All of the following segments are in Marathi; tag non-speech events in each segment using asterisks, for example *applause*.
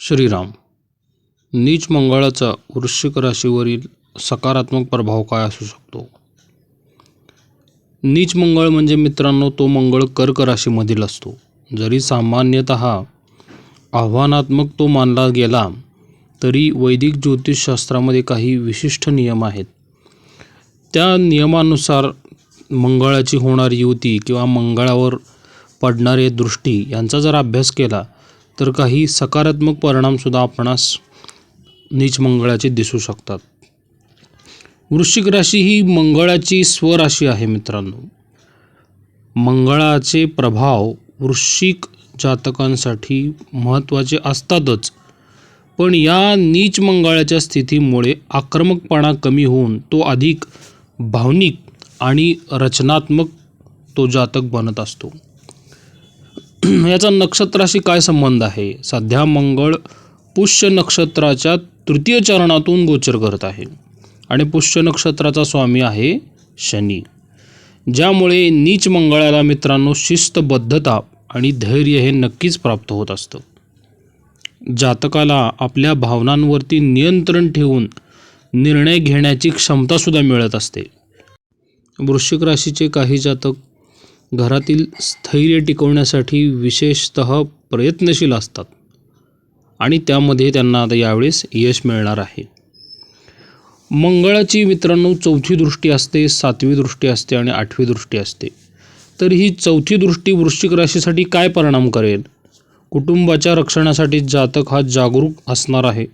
श्रीराम नीच मंगळाचा वृश्चिक राशीवरील सकारात्मक प्रभाव काय असू शकतो? नीच मंगळ म्हणजे मित्रांनो तो मंगळ कर्क राशीमधील असतो. जरी सामान्यतः आव्हानात्मक तो मानला गेला तरी वैदिक ज्योतिषशास्त्रामध्ये काही विशिष्ट नियम आहेत. त्या नियमानुसार मंगळाची होणारी युती किंवा मंगळावर पडणारे दृष्टी यांचा जर अभ्यास केला तर काही सकारात्मक परिणामसुद्धा आपणास नीच मंगळाचे दिसू शकतात. वृश्चिक राशी ही मंगळाची स्वराशी आहे मित्रांनो. मंगळाचे प्रभाव वृश्चिक जातकांसाठी महत्त्वाचे असतातच. पण या नीच मंगळाच्या स्थितीमुळे आक्रमकपणा कमी होऊन तो अधिक भावनिक आणि रचनात्मक तो जातक बनत असतो. *clears throat* याचा नक्षत्राशी काय संबंध आहे? सध्या मंगळ पुष्य नक्षत्राच्या तृतीय चरणातून गोचर करत आहे. आणि पुष्य नक्षत्राचा स्वामी आहे शनी ज्यामुळे नीच मंगळाला मित्रांनो शिस्तबद्धता आणि धैर्य हे नक्कीच प्राप्त होत असतं. जातकाला आपल्या भावनांवरती नियंत्रण ठेवून निर्णय घेण्याची क्षमतासुद्धा मिळत असते. वृश्चिक राशीचे काही जातक घरातील स्थैर्य टिकवण्यासाठी विशेषतः प्रयत्नशील असतात. आणि त्यामध्ये त्यांना आता यावेळेस यश मिळणार आहे. मंगळाची मित्रांनो चौथी दृष्टी असते सातवी दृष्टी असते आणि आठवी दृष्टी असते. तर ही चौथी दृष्टी वृश्चिक राशीसाठी काय परिणाम करेल? कुटुंबाच्या रक्षणासाठी जातक हा जागरूक असणार आहे.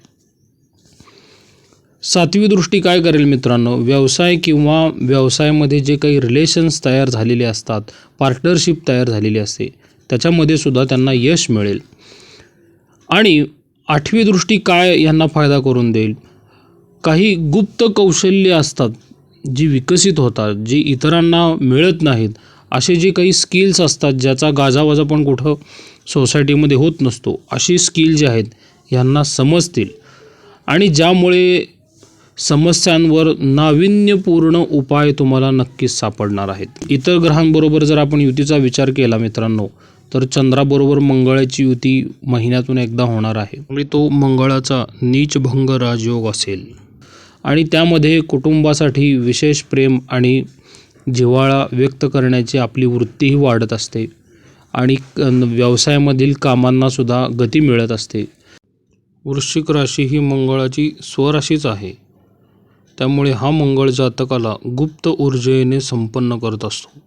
सातवी दृष्टी काय करेल मित्रांनो? व्यवसाय किंवा व्यवसायामध्ये जे काही रिलेशन्स तयार झालेले असतात पार्टनरशिप तयार झालेली असते त्याच्यामध्ये सुद्धा त्यांना यश मिळेल. आणि आठवी दृष्टी काय यांना फायदा करून देईल? काही गुप्त कौशल्य असतात जी विकसित होतात जी इतरांना मिळत नाहीत. असे जे काही स्किल्स असतात ज्याचा गाजावाजा पण कुठं सोसायटीमध्ये होत नसतो अशी स्किल जे आहेत ह्यांना समजतील. आणि ज्यामुळे समस्यांवर नाविन्यपूर्ण उपाय तुम्हाला नक्कीच सापडणार आहेत. इतर ग्रहांबरोबर जर आपण युतीचा विचार केला मित्रांनो तर चंद्राबरोबर मंगळाची युती महिन्यातून एकदा होणार आहे. म्हणजे तो मंगळाचा नीचभंग राजयोग असेल. आणि त्यामध्ये कुटुंबासाठी विशेष प्रेम आणि जिव्हाळा व्यक्त करण्याची आपली वृत्तीही वाढत असते. आणि व्यवसायामधील कामांनासुद्धा गती मिळत असते. वृश्चिक राशी ही मंगळाची स्वराशीच आहे. त्यामुळे हा मंगळ जातकाला गुप्त ऊर्जेने संपन्न करत असतो.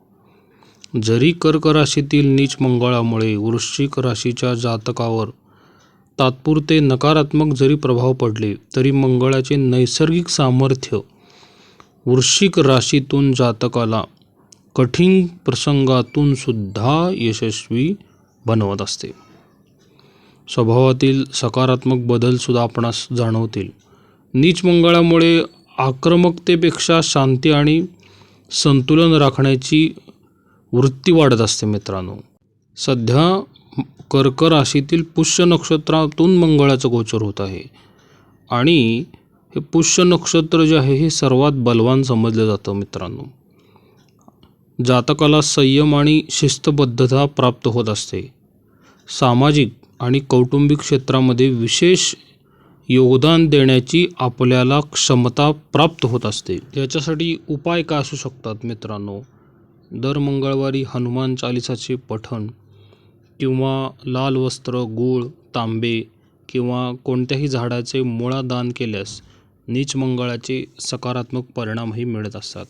जरी कर्क राशीतील नीच मंगळामुळे वृश्चिक राशीच्या जातकावर तात्पुरते नकारात्मक जरी प्रभाव पडले तरी मंगळाचे नैसर्गिक सामर्थ्य वृश्चिक राशीतून जातकाला कठीण प्रसंगातून सुद्धा यशस्वी बनवत असते. स्वभावातील सकारात्मक बदलसुद्धा आपणास जाणवतील. नीच मंगळामुळे आक्रमकतेपेक्षा शांती आणि संतुलन राखण्याची वृत्ती वाढत असते मित्रांनो. सध्या कर्क राशीतील पुष्य नक्षत्रातून मंगळाचं गोचर होत आहे. आणि हे पुष्य नक्षत्र जे आहे हे सर्वात बलवान समजलं जातं मित्रांनो. जातकाला संयम आणि शिस्तबद्धता प्राप्त होत असते. सामाजिक आणि कौटुंबिक क्षेत्रामध्ये विशेष योगदान देण्याची आपल्याला क्षमता प्राप्त होत असते. याच्यासाठी उपाय काय असू शकतात मित्रांनो? दर मंगळवारी हनुमान चालिसाचे पठण किंवा लाल वस्त्र गूळ तांबे किंवा कोणत्याही झाडाचे मुळा दान केल्यास नीच मंगळाचे सकारात्मक परिणामही मिळत असतात.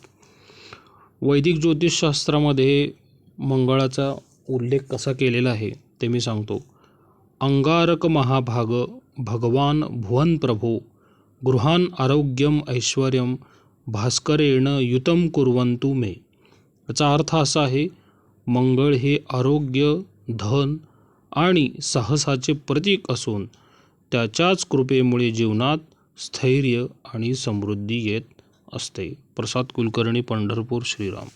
वैदिक ज्योतिषशास्त्रामध्ये मंगळाचा उल्लेख कसा केलेला आहे ते मी सांगतो. अंगारक महाभाग भगवान भुवन प्रभो गृहान आरोग्यम ऐश्वर्यम भास्करेण युतम कुरवंतु मे। याचा अर्थ असा आहे मंगळ हे आरोग्य धन आणि साहसाचे प्रतीक असून त्याच्याच कृपेमुळे जीवनात स्थैर्य आणि समृद्धी येत असते. प्रसाद कुलकर्णी पंढरपूर श्रीराम.